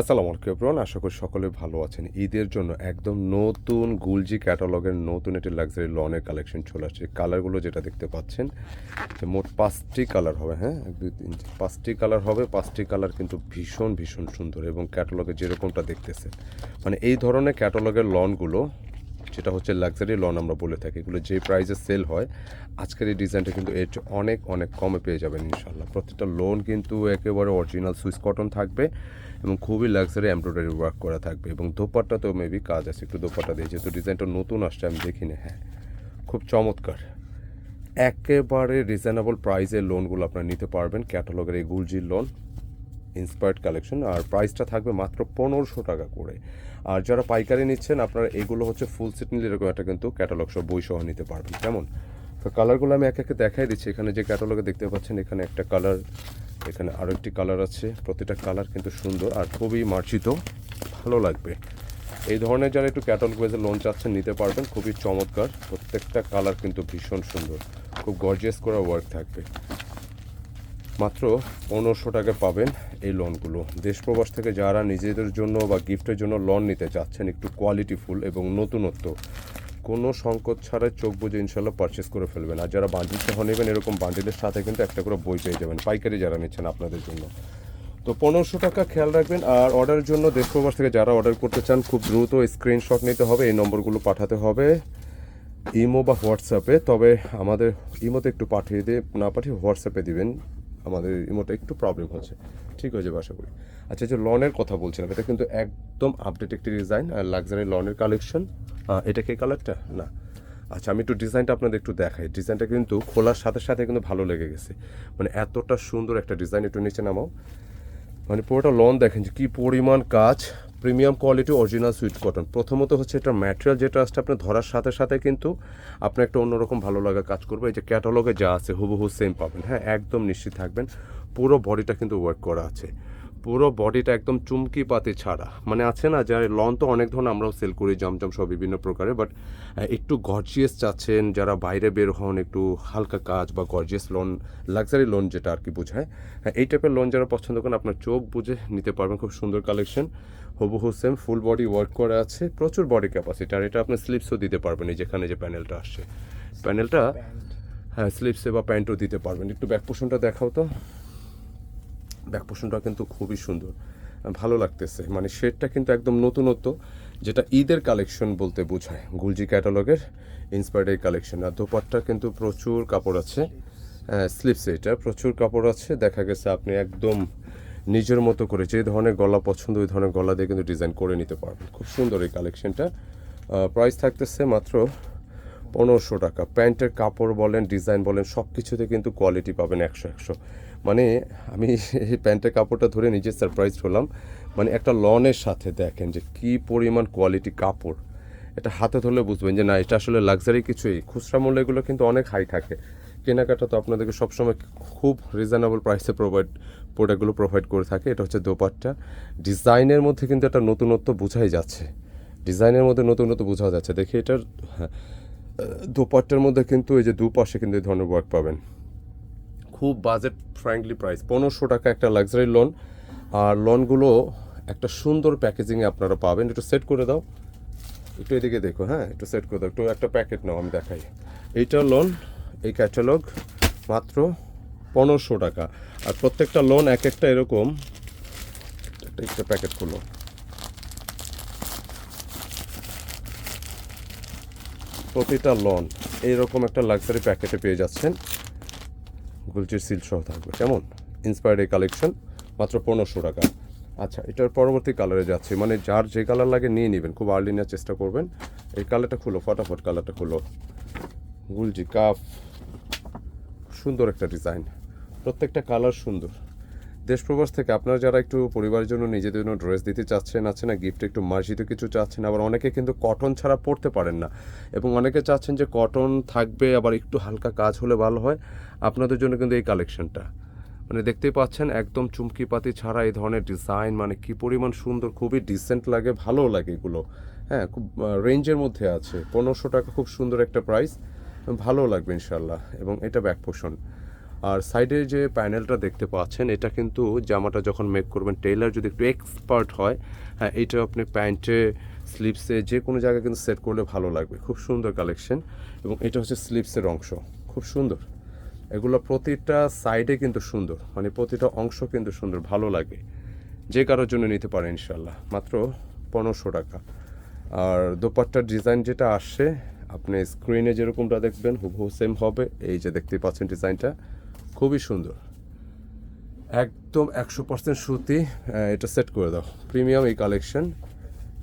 আসসালামু আলাইকুম এভরিওয়ান আশা করি সকলে ভালো আছেন। ঈদের জন্য একদম নতুন গুলজি ক্যাটালগের নতুন একটি লাক্সারি লনের কালেকশন চলে আসছে। কালারগুলো যেটা দেখতে পাচ্ছেন যে মোট পাঁচটি কালার হবে হ্যাঁ? এক, দুই, তিন পাঁচটি কালার হবে। পাঁচটি কালার কিন্তু ভীষণ ভীষণ সুন্দর এবং ক্যাটালগে যেরকমটা দেখতেছে মানে এই ধরনের ক্যাটালগের লনগুলো যেটা হচ্ছে লাক্সারি লন আমরা বলে থাকি। এগুলো যে প্রাইসে সেল হয়, আজকের এই ডিজাইনটা কিন্তু এর অনেক অনেক কমে পেয়ে যাবেন ইনশাল্লাহ প্রত্যেকটা লোন কিন্তু একেবারে অরিজিনাল সুইস কটন থাকবে এবং খুবই লাক্সারি এমব্রয়ডারি ওয়ার্ক করা থাকবে এবং দোপাট্টা তো মেবি কাজ আছে। একটু দোপাট্টা দিয়ে, যেহেতু ডিজাইনটা নতুন আসছে, আমি দেখিনি হ্যাঁ। খুব চমৎকার। একেবারে রিজনেবল প্রাইসের লোনগুলো আপনারা নিতে পারবেন ক্যাটালগের এই গুলজির লোন ইন্সপায়ার্ড কালেকশন আর প্রাইসটা থাকবে মাত্র পনেরোশো টাকা করে। আর যারা পাইকারি নিচ্ছেন, আপনারা এগুলো হচ্ছে ফুল সেট নিলে এরকম একটা কিন্তু ক্যাটালগ সব বই সহ নিতে পারবেন। কেমন? তো কালারগুলো আমি এক একে দেখাই দিচ্ছি। এখানে যে ক্যাটালগে দেখতে পাচ্ছেন, এখানে একটা কালার এখানে আরও একটি কালার আছে। প্রতিটা কালার কিন্তু সুন্দর আর খুবই মার্জিত। ভালো লাগবে। এই ধরনের যারা একটু ক্যাটালগ ওয়েজে লোন চাচ্ছেন, নিতে পারবেন। খুবই চমৎকার। প্রত্যেকটা কালার কিন্তু ভীষণ সুন্দর। খুব গর্জিয়াস করা ওয়ার্ক থাকবে। মাত্র পনেরোশো টাকা পাবেন এই লোনগুলো দেশ প্রবাস থেকে যারা নিজেদের জন্য বা গিফটের জন্য লোন নিতে চাচ্ছেন একটু কোয়ালিটিফুল এবং নতুনত্ব, কোনো সংকট ছাড়াই চোখ বুঝে ইনশাল্লাহ পারচেস করে ফেলবেন। আর যারা বান্ডিল সহ নেবেন, এরকম বান্ডিলের সাথে কিন্তু একটা করে বই পেয়ে যাবেন, পাইকারি যারা নিচ্ছেন আপনাদের জন্য। তো পনেরোশো টাকা খেয়াল রাখবেন, আর অর্ডারের জন্য দেশ প্রবাস থেকে যারা অর্ডার করতে চান, খুব দ্রুত স্ক্রিনশট নিতে হবে, এই নম্বরগুলো পাঠাতে হবে ইমো বা হোয়াটসঅ্যাপে। তবে আমাদের ইমোতে একটু পাঠিয়ে দিয়ে, না পাঠিয়ে হোয়াটসঅ্যাপে দিবেন। আমাদের ইমোতে একটু প্রবলেম হচ্ছে। ঠিক হয়ে যাবে আশা করি। আচ্ছা যে লনের কথা বলছিলাম, এটা কিন্তু একদম আপডেট একটি ডিজাইন আর লাক্সারি লনের কালেকশন এটা কি কালারটা না। আচ্ছা আমি একটু ডিজাইনটা আপনাদের একটু দেখাই। ডিজাইনটা কিন্তু খোলার সাথে সাথে কিন্তু ভালো লেগে গেছে। মানে এতটা সুন্দর একটা ডিজাইন একটু নিচে নামাও। মানে পুরোটা লন দেখেন যে কী পরিমাণ কাজ। Premium quality original sweet cotton. প্রথমত হচ্ছে এটা ম্যাটেরিয়াল যেটা আসছে আপনি ধরার সাথে সাথে কিন্তু আপনার একটা অন্যরকম ভালো লাগা কাজ করবে। এই যে ক্যাটালগে যা আছে হুবহু সেম পাবেন। হ্যাঁ একদম নিশ্চিত থাকবেন। পুরো বডিটা কিন্তু ওয়ার্ক করা আছে। পুরো বডিটা একদম চুমকি পাতি ছাড়া। মানে আছে না যারা লন তো অনেক ধরনের আমরাও সেল করি জমজম সব বিভিন্ন প্রকারের বাট একটু গর্জিয়াস চাচ্ছেন যারা বাইরে বের হন একটু হালকা কাজ বা গর্জিয়াস লোন লাক্সারি লোন যেটা আর কি বোঝায়। হ্যাঁ, এই টাইপের লোন যারা পছন্দ করেন আপনার চোখ বুঝে নিতে পারবেন। খুব সুন্দর কালেকশন হুবহু সেম ফুল বডি ওয়ার্ক করা আছে, প্রচুর বডি ক্যাপাসিটি আর এটা আপনি স্লিপসও দিতে পারবেন যেখানে যে প্যানেলটা আসছে। প্যানেলটা হ্যাঁ স্লিপসে বা প্যান্টও দিতে পারবেন। একটু ব্যাক পোষণটা দেখাও তো। ব্যাক পোষণটা কিন্তু খুবই সুন্দর। ভালো লাগতেছে। মানে শেডটা কিন্তু একদম নতুনত্ব, যেটা ঈদের কালেকশন বলতে বোঝায়। গুলজি ক্যাটালগের ইন্সপায়ার্ড এই কালেকশন আর দোপাট্টা কিন্তু প্রচুর কাপড় আছে। হ্যাঁ স্লিপসে এটা প্রচুর কাপড় আছে। দেখা গেছে আপনি একদম নিজের মতো করে যে ধরনের গলা পছন্দ, ওই ধরনের গলা দিয়ে কিন্তু ডিজাইন করে নিতে পারবেন। খুব সুন্দর এই কালেকশনটা প্রাইস থাকতেছে মাত্র পনেরোশো টাকা। প্যান্টের কাপড় বলেন ডিজাইন বলেন সব কিছুতে কিন্তু কোয়ালিটি পাবেন একশো একশো। মানে আমি এই প্যান্টের কাপড়টা ধরে নিজে সারপ্রাইজ হলাম। মানে একটা লনের সাথে দেখেন যে কি পরিমাণ কোয়ালিটি কাপড়। এটা হাতে ধরলে বুঝবেন যে না, এটা আসলে লাক্সারি কিছুই। খুচরা মূল্য এগুলো কিন্তু অনেক হাই থাকে। কেনাকাটা তো আপনাদেরকে সবসময় খুব রিজনেবল প্রাইসে প্রোভাইড প্রোডাক্টগুলো প্রোভাইড করে থাকে এটা হচ্ছে দোপাট্টা। ডিজাইনের মধ্যে কিন্তু একটা নতুনত্ব বোঝাই যাচ্ছে। ডিজাইনের মধ্যে নতুনত্ব বোঝা যাচ্ছে। দেখি এটার হ্যাঁ, দোপাট্টার মধ্যে কিন্তু এই যে দুপাশে কিন্তু এই ধরনের ওয়ার্ক পাবেন। খুব বাজেট ফ্র্যাঙ্কলি প্রাইস পনেরোশো টাকা একটা লাক্সারি লোন আর লোনগুলো একটা সুন্দর প্যাকেজিংয়ে আপনারা পাবেন। একটু সেট করে দাও। একটু এদিকে দেখো হ্যাঁ একটু সেট করে দাও। একটু একটা প্যাকেট নাও আমি দেখাই। এইটা লোন এই ক্যাটালগ মাত্র পনেরোশো টাকা। আর প্রত্যেকটা লোন এক একটা এরকম। একটা প্যাকেট খুলো। প্রতিটা লোন এইরকম একটা লাক্সারি প্যাকেটে পেয়ে যাচ্ছেন। গুলচির সিল সহ থাকবে। কেমন? ইন্সপায়ার্ড এই কালেকশন মাত্র পনেরোশো টাকা। আচ্ছা এটার পরবর্তী কালারে যাচ্ছে। মানে যার যে কালার লাগে নিয়ে নেবেন। খুব আর্লি নেওয়ার চেষ্টা করবেন। এই কালারটা খুলো, ফটাফট কালারটা খুলো। গুলজি কাফ সুন্দর একটা ডিজাইন প্রত্যেকটা কালার সুন্দর। দেশ প্রবাস থেকে আপনারা যারা একটু পরিবারের জন্য নিজেদের জন্য ড্রেস দিতে চাচ্ছেন আছে না গিফট একটু মার্জিত কিছু চাচ্ছেন, আবার অনেকে কিন্তু কটন ছাড়া পড়তে পারেন না। এবং অনেকে চাচ্ছেন যে কটন থাকবে, আবার একটু হালকা কাজ হলে ভালো হয়। আপনাদের জন্য কিন্তু এই কালেকশনটা মানে দেখতেই পাচ্ছেন, একদম চুমকি পাতি ছাড়া এই ধরনের ডিজাইন মানে কি পরিমাণ সুন্দর, খুবই ডিসেন্ট লাগে ভালো লাগে এগুলো। হ্যাঁ খুব রেঞ্জের মধ্যে আছে। পনেরোশো টাকা খুব সুন্দর একটা প্রাইস ভালো লাগবে ইনশাল্লাহ এবং এটা ব্যাক পোষণ আর সাইডে যে প্যানেলটা দেখতে পাচ্ছেন, এটা কিন্তু জামাটা যখন মেক করবেন টেইলার যদি একটু এক্সপার্ট হয় হ্যাঁ এটা আপনি প্যান্টে স্লিপসে যে কোনো জায়গায় কিন্তু সেট করলে ভালো লাগবে। খুব সুন্দর কালেকশন এবং এটা হচ্ছে স্লিপসের অংশ। খুব সুন্দর। এগুলো প্রতিটা সাইডে কিন্তু সুন্দর। মানে প্রতিটা অংশ কিন্তু সুন্দর, ভালো লাগে। যে কারোর জন্য নিতে পারেন ইনশাল্লাহ মাত্র পনেরোশো টাকা। আর দোপাট্টার ডিজাইন যেটা আসছে আপনি স্ক্রিনে যেরকমটা দেখবেন, হুবহু সেম হবে। এই যে দেখতে পাচ্ছেন ডিজাইনটা। খুবই সুন্দর। একদম একশো পার্সেন্ট সুতি এটা সেট করে দাও। প্রিমিয়াম এই কালেকশন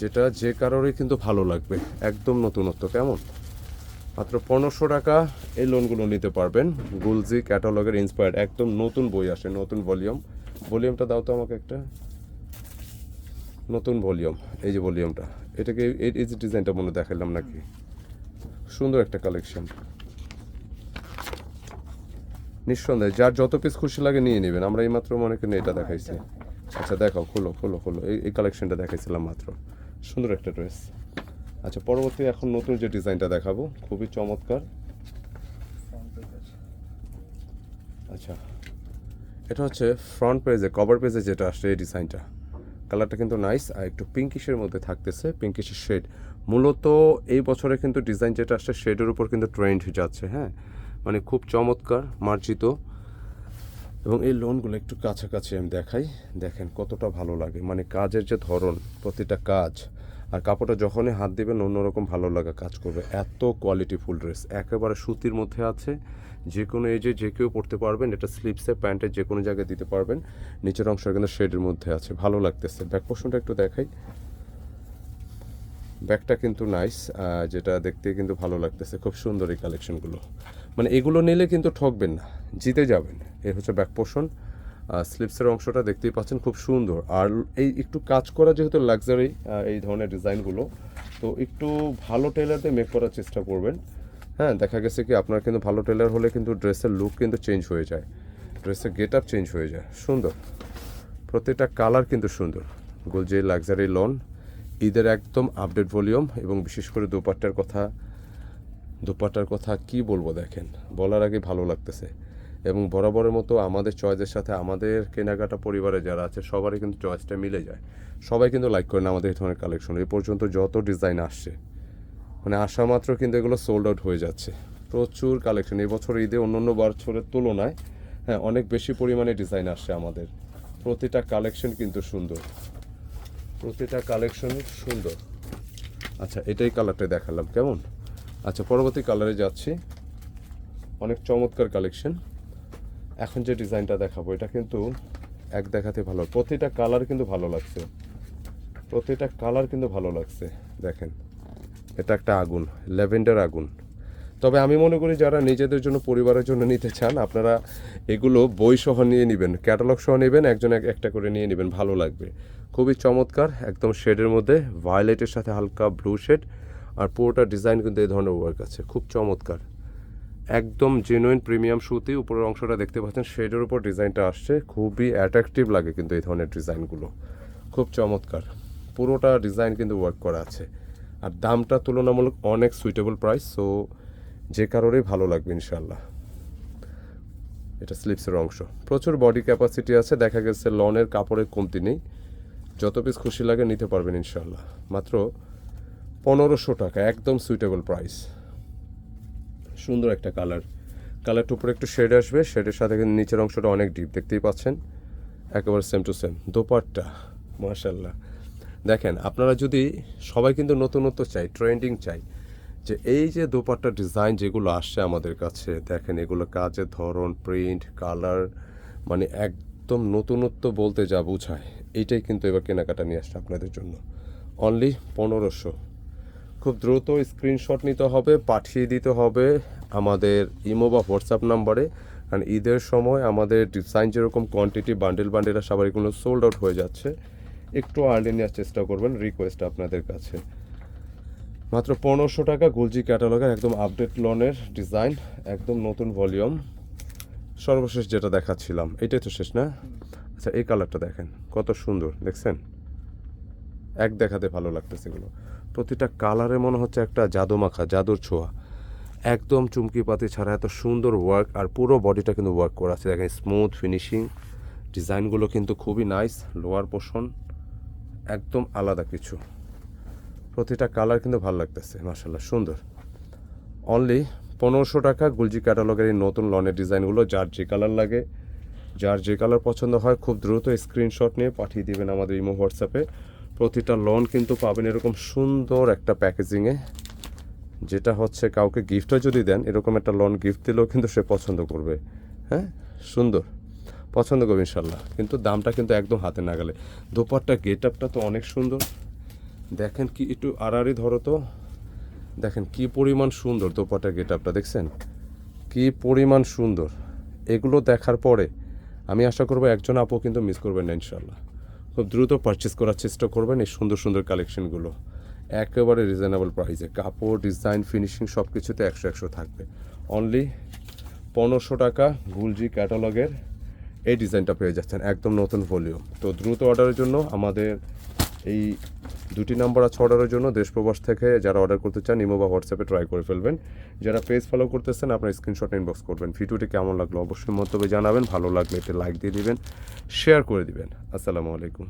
যেটা যে কারোরই কিন্তু ভালো লাগবে, একদম নতুনত্ব, কেমন? মাত্র পনেরোশো টাকা এই লোনগুলো নিতে পারবেন। গুলজি ক্যাটালগের ইন্সপায়ার্ড একদম নতুন বই আসে, নতুন ভলিউম ভলিউমটা দাও তো আমাকে একটা। নতুন ভলিউম এই যে ভলিউমটা এটাকে এই ডিজাইনটা মনে দেখালাম নাকি? সুন্দর একটা কালেকশন নিঃসন্দেহে, যার যত পিস খুশি লাগে নিয়ে নেবেন। আমরা এই মাত্র মনে করি এটা দেখাইছি। আচ্ছা দেখাও খোলো খোলো খোলো। এই এই কালেকশনটা দেখাইছিলাম মাত্র। সুন্দর একটা ড্রেস আচ্ছা পরবর্তী এখন নতুন যে ডিজাইনটা দেখাবো, খুবই চমৎকার। আচ্ছা এটা হচ্ছে ফ্রন্ট পেজে কভার পেজে যেটা আসছে, এই ডিজাইনটা। কালারটা কিন্তু নাইস আর একটু পিঙ্কিশের মধ্যে থাকতেছে পিঙ্কিশের শেড মূলত এই বছরে কিন্তু ডিজাইন যেটা আসছে শেডের উপর কিন্তু ট্রেন্ড যাচ্ছে হ্যাঁ? মানে খুব চমৎকার, মার্জিত। এবং এই লোনগুলো একটু কাছাকাছি আমি দেখাই। দেখেন কতটা ভালো লাগে। মানে কাজের যে ধরন, প্রতিটা কাজ আর কাপড়টা যখনই হাত দিবেন, অন্যরকম ভালো লাগা কাজ করবে। এত কোয়ালিটি ফুল ড্রেস একেবারে সুতির মধ্যে আছে। যে কোনো এজে যে কেউ পড়তে পারবেন, এটা স্লিপসে প্যান্টে যে কোনো জায়গায় দিতে পারবেন। নিচের অংশ কিন্তু শেডের মধ্যে আছে। ভালো লাগতেছে। ব্যাক পোর্শনটা একটু দেখাই। ব্যাগটা কিন্তু নাইস যেটা দেখতে কিন্তু ভালো লাগতেছে। খুব সুন্দর এই কালেকশনগুলো মানে এগুলো নিলে কিন্তু ঠকবেন না, জিতে যাবেন। এর হচ্ছে ব্যাক পোর্শন স্লিপসের অংশটা দেখতেই পাচ্ছেন খুব সুন্দর। আর এই একটু কাজ করা যেহেতু লাক্সারি এই ধরনের ডিজাইনগুলো, তো একটু ভালো টেলারতে মেক করার চেষ্টা করবেন। হ্যাঁ দেখা গেছে কি আপনার কিন্তু ভালো টেলার হলে কিন্তু ড্রেসের লুক কিন্তু চেঞ্জ হয়ে যায়। ড্রেসের গেট আপ চেঞ্জ হয়ে যায়। সুন্দর। প্রত্যেকটা কালার কিন্তু সুন্দর। গোলজি লাক্সারি লন ঈদের একদম আপডেট ভলিউম এবং বিশেষ করে দোপাট্টার কথা দোপাট্টার কথা কি বলব দেখেন? বলার আগে ভালো লাগতেছে। এবং বরাবরের মতো আমাদের চয়েসের সাথে আমাদের কেনাকাটা পরিবারে যারা আছে, সবারই কিন্তু চয়েসটা মিলে যায়। সবাই কিন্তু লাইক করেন আমাদের এই ধরনের কালেকশন এই পর্যন্ত যত ডিজাইন আসছে মানে আসা মাত্র কিন্তু এগুলো সোল্ড আউট হয়ে যাচ্ছে। প্রচুর কালেকশন এই বছর ঈদে অন্য অন্য বছরের তুলনায় হ্যাঁ অনেক বেশি পরিমাণে ডিজাইন আসছে আমাদের। প্রতিটা কালেকশন কিন্তু সুন্দর। প্রতিটা কালেকশন সুন্দর। আচ্ছা এটাই কালারটা দেখালাম। কেমন? আচ্ছা পরবর্তী কালারে যাচ্ছি। অনেক চমৎকার কালেকশন এখন যে ডিজাইনটা দেখাবো, এটা কিন্তু এক দেখাতে ভালো। প্রতিটা কালার কিন্তু ভালো লাগছে। প্রতিটা কালার কিন্তু ভালো লাগছে, দেখেন। এটা একটা আগুন, ল্যাভেন্ডার আগুন। তবে আমি মনে করি যারা নিজেদের জন্য, পরিবারের জন্য নিতে চান, আপনারা এগুলো বই সহ নিয়ে নেবেন ক্যাটালগ সহ নেবেন, একজন এক- একটা করে নিয়ে নেবেন, ভালো লাগবে। খুবই চমৎকার, একদম শেডের মধ্যে ভায়োলেটের সাথে হালকা ব্লু শেড আর পুরোটা ডিজাইন কিন্তু এই ধরনের ওয়ার্ক আছে। খুব চমৎকার। একদম জেনুইন প্রিমিয়াম সুতি, উপরের অংশটা দেখতে পাচ্ছেন, শেডের উপর ডিজাইনটা আসছে। খুবই অ্যাট্রাকটিভ লাগে কিন্তু এই ধরনের ডিজাইনগুলো খুব চমৎকার। পুরোটা ডিজাইন কিন্তু ওয়ার্ক করা আছে। আর দামটা তুলনামূলক অনেক সুইটেবল প্রাইস সো যে কারোরই ভালো লাগবে ইনশাল্লাহ এটা স্লিপসের অংশ। প্রচুর বডি ক্যাপাসিটি আছে, দেখা গেছে লনের কাপড়ের কমতি নেই। যত পিস খুশি লাগে নিতে পারবেন ইনশাল্লাহ মাত্র পনেরোশো টাকা, একদম সুইটেবল প্রাইস সুন্দর একটা কালার কালারটা উপরে একটু শেড আসবে শেডের সাথে কিন্তু নিচের অংশটা অনেক ডিপ দেখতেই পাচ্ছেন? একেবারে সেম টু সেম দোপাট্টা মাশাল্লাহ দেখেন, আপনারা যদি, সবাই কিন্তু নতুনত্ব চাই ট্রেন্ডিং চাই, যে এই যে দোপাট্টা ডিজাইন যেগুলো আসছে আমাদের কাছে, দেখেন, এগুলো কাজের ধরন প্রিন্ট কালার মানে একদম নতুনত্ব বলতে যা বোঝায়, এইটাই কিন্তু এবার কেনাকাটা নিয়ে আসছে আপনাদের জন্য। অনলি পনেরোশো। খুব দ্রুত স্ক্রিনশট নিতে হবে, পাঠিয়ে দিতে হবে আমাদের ইমো বা হোয়াটসঅ্যাপ নাম্বারে। কারণ ঈদের সময় আমাদের ডিজাইন যেরকম কোয়ান্টিটি বান্ডেল বান্ডেল সবার এগুলো সোল্ড আউট হয়ে যাচ্ছে। একটু আর্লি নেওয়ার চেষ্টা করবেন রিকোয়েস্ট আপনাদের কাছে। মাত্র পনেরোশো টাকা গুলজি ক্যাটালগের একদম আপডেট লনের ডিজাইন একদম নতুন ভলিউম সর্বশেষ যেটা দেখাচ্ছিলাম, এটাই তো শেষ না? আচ্ছা এই কালারটা দেখেন, কত সুন্দর, দেখছেন? এক দেখাতে ভালো লাগতেছে এগুলো। প্রতিটা কালারে মনে হচ্ছে একটা জাদু মাখা জাদুর ছোঁয়া। একদম চুমকি পাতি ছাড়া এত সুন্দর ওয়ার্ক আর পুরো বডিটা কিন্তু ওয়ার্ক করা আছে। দেখেন স্মুথ ফিনিশিং ডিজাইনগুলো কিন্তু খুবই নাইস লোয়ার পোর্শন একদম আলাদা কিছু। প্রতিটা কালার কিন্তু ভালো লাগতেছে মাসাল্লাহ সুন্দর। অনলি পনেরোশো টাকা গুলজি ক্যাটালগের এই নতুন লনের ডিজাইনগুলো, যার যে কালার লাগে, যার যে কালার পছন্দ হয়, খুব দ্রুত স্ক্রিনশট নিয়ে পাঠিয়ে দিবেন আমাদের ইমো হোয়াটসঅ্যাপে। প্রতিটা লন কিন্তু পাবেন এরকম সুন্দর একটা প্যাকেজিংয়ে যেটা হচ্ছে কাউকে গিফটও যদি দেন, এরকম একটা লন গিফট দিলেও কিন্তু সে পছন্দ করবে। হ্যাঁ? সুন্দর। পছন্দ করবে ইনশাল্লাহ কিন্তু দামটা কিন্তু একদম হাতে নাগালে। দোপারটা গেট আপটা তো অনেক সুন্দর। দেখেন কি একটু আড়াআড়ি ধরো তো। দেখেন কি পরিমাণ সুন্দর দোপাটা গেট আপটা দেখছেন? কি পরিমাণ সুন্দর। এগুলো দেখার পরে আমি আশা করব একজন আপু কিন্তু মিস করবেন না ইনশাল্লাহ খুব দ্রুত পারচেস করার চেষ্টা করবেন এই সুন্দর সুন্দর কালেকশনগুলো একেবারে রিজনেবল প্রাইসে কাপড় ডিজাইন ফিনিশিং সব কিছুতে একশো একশো থাকবে। অনলি পনেরোশো টাকা গুলজি ক্যাটালগের এই ডিজাইনটা পেয়ে যাচ্ছেন। একদম নতুন ভলিউম তো দ্রুত অর্ডারের জন্য আমাদের এই দুটি নাম্বার আছে অর্ডারের জন্য দেশ প্রবাস থেকে যারা অর্ডার করতে চান ইমো বা হোয়াটসঅ্যাপে ট্রাই করে ফেলবেন। যারা পেজ ফলো করতেছেন, আপনার স্ক্রিনশট ইনবক্স করবেন। ভিডিওটি কেমন লাগল অবশ্যই মন্তব্যে জানাবেন। ভালো লাগলে এতে লাইক দিয়ে দিবেন শেয়ার করে দিবেন। আসসালামু আলাইকুম।